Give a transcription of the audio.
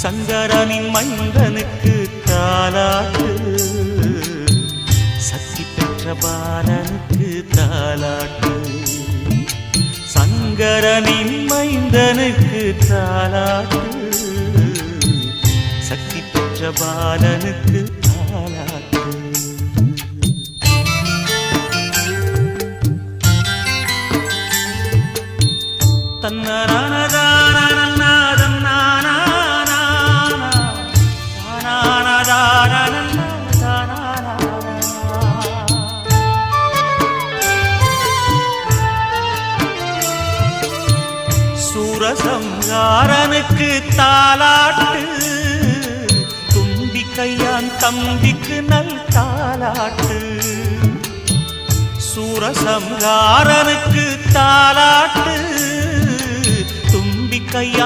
சங்கரனின் மைந்தனுக்கு தாலாட்டு சக்தி பெற்ற பாலனுக்கு தாலாட்டு சங்கரனின் மைந்தனுக்கு தாலாட்டு சக்தி பெற்ற பாலனுக்கு தாலாட்டு சூரசங்காரனுக்கு தாலாட்டு தும்பி கையான் தம்பிக்கு நல் தாலாட்டு சூரசங்காரனுக்கு தாலாட்டு தும்பி கையான்